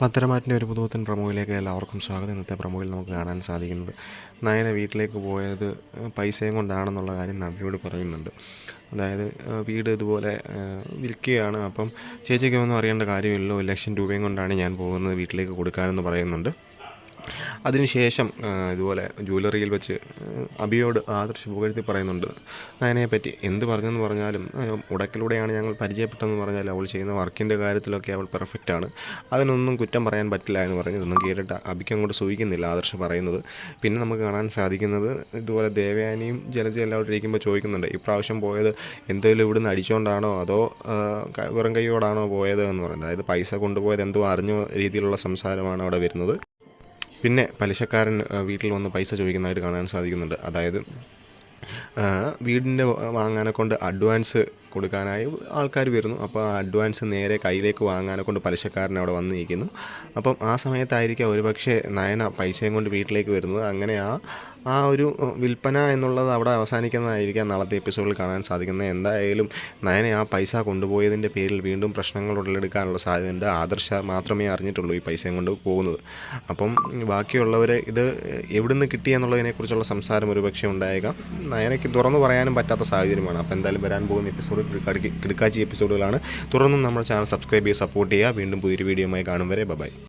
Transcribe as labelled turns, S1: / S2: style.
S1: പത്തരമാറ്റിന്റെ ഒരു പുതുപുത്തൻ പ്രമോയിലേക്ക് എല്ലാവർക്കും സ്വാഗതം. ഇന്നത്തെ പ്രമോയിൽ നമുക്ക് കാണാൻ സാധിക്കുന്നത് നയന വീട്ടിലേക്ക് പോയത് പൈസയും കൊണ്ടാണെന്നുള്ള കാര്യം നബിയോട് പറയുന്നുണ്ട്. അതായത് വീട് ഇതുപോലെ വിൽക്കുകയാണ്. അപ്പം ചേച്ചിക്ക് ഒന്നും അറിയേണ്ട കാര്യമില്ലല്ലോ. ലക്ഷം രൂപയും കൊണ്ടാണ് ഞാൻ പോകുന്നത് വീട്ടിലേക്ക് കൊടുക്കാനെന്ന് പറയുന്നുണ്ട്. അതിനുശേഷം ഇതുപോലെ ജ്വല്ലറിയിൽ വെച്ച് അബിയോട് ആദർശ് പുകഴ്ത്തി പറയുന്നുണ്ട്. നയനയെപ്പറ്റി എന്ത് പറഞ്ഞെന്ന് പറഞ്ഞാലും ഉടക്കിലൂടെയാണ് ഞങ്ങൾ പരിചയപ്പെട്ടതെന്ന് പറഞ്ഞാൽ അവൾ ചെയ്യുന്ന വർക്കിന്റെ കാര്യത്തിലൊക്കെ അവൾ പെർഫെക്റ്റാണ് അതിനൊന്നും കുറ്റം പറയാൻ പറ്റില്ല എന്ന് പറഞ്ഞ് ഇതൊന്നും കേട്ടിട്ട് അബിക്ക് അങ്ങോട്ട് സൂചിക്കുന്നില്ല ആദർശ് പറയുന്നത്. പിന്നെ നമുക്ക് കാണാൻ സാധിക്കുന്നത് ഇതുപോലെ ദേവയാനിയും ജലജ എല്ലാവരും ഇരിക്കുമ്പോൾ ചോദിക്കുന്നുണ്ട് ഇപ്രാവശ്യം പോയത് എന്തെങ്കിലും ഇവിടുന്ന് അടിച്ചുകൊണ്ടാണോ അതോ വെറും കൈയോടാണോ പോയത്? എന്ന് പറയുന്നത് അതായത് പൈസ കൊണ്ടുപോയത് എന്തോ അറിഞ്ഞ രീതിയിലുള്ള സംസാരമാണ് അവിടെ വരുന്നത്. പിന്നെ പലിശക്കാരൻ വീട്ടിൽ വന്ന് പൈസ ചോദിക്കുന്നതായിട്ട് കാണാൻ സാധിക്കുന്നുണ്ട്. അതായത് വീടിന്റെ വാങ്ങാനെ കൊണ്ട് അഡ്വാൻസ് കൊടുക്കാനായി ആൾക്കാർ വരുന്നു. അപ്പോൾ ആ അഡ്വാൻസ് നേരെ കയ്യിലേക്ക് വാങ്ങാനെ കൊണ്ട് പലിശക്കാരൻ അവിടെ വന്നിരിക്കുന്നു അപ്പം ആ സമയത്തായിരിക്കാം ഒരുപക്ഷെ നയന പൈസയും കൊണ്ട് വീട്ടിലേക്ക് വരുന്നത്. അങ്ങനെ ആ ആ ഒരു വിൽപ്പന എന്നുള്ളത് അവിടെ അവസാനിക്കുന്നതായിരിക്കാം നാളത്തെ എപ്പിസോഡിൽ കാണാൻ സാധിക്കുന്നത്. എന്തായാലും നയനെ ആ പൈസ കൊണ്ടുപോയതിന്റെ പേരിൽ വീണ്ടും പ്രശ്നങ്ങൾ ഉടലെടുക്കാനുള്ള സാധ്യതയുണ്ട്. ആദർശ മാത്രമേ അറിഞ്ഞിട്ടുള്ളൂ ഈ പൈസയും കൊണ്ട് പോകുന്നത്. അപ്പം ബാക്കിയുള്ളവരെ ഇത് എവിടുന്ന് കിട്ടി എന്നുള്ളതിനെക്കുറിച്ചുള്ള സംസാരം ഒരുപക്ഷെ ഉണ്ടായേക്കാം. നയനയ്ക്ക് തുറന്നു പറയാനും പറ്റാത്ത സാഹചര്യമാണ്. അപ്പോൾ എന്തായാലും വരാൻ പോകുന്ന എപ്പിസോഡ് കിടക്കാച്ചി എപ്പിസോഡുകളാണ്. തുടർന്നും നമ്മുടെ ചാനൽ സബ്സ്ക്രൈബ് ചെയ്ത് സപ്പോർട്ട് ചെയ്യുക. വീണ്ടും പുതിയൊരു വീഡിയോയുമായി കാണും വരെ. ബൈ.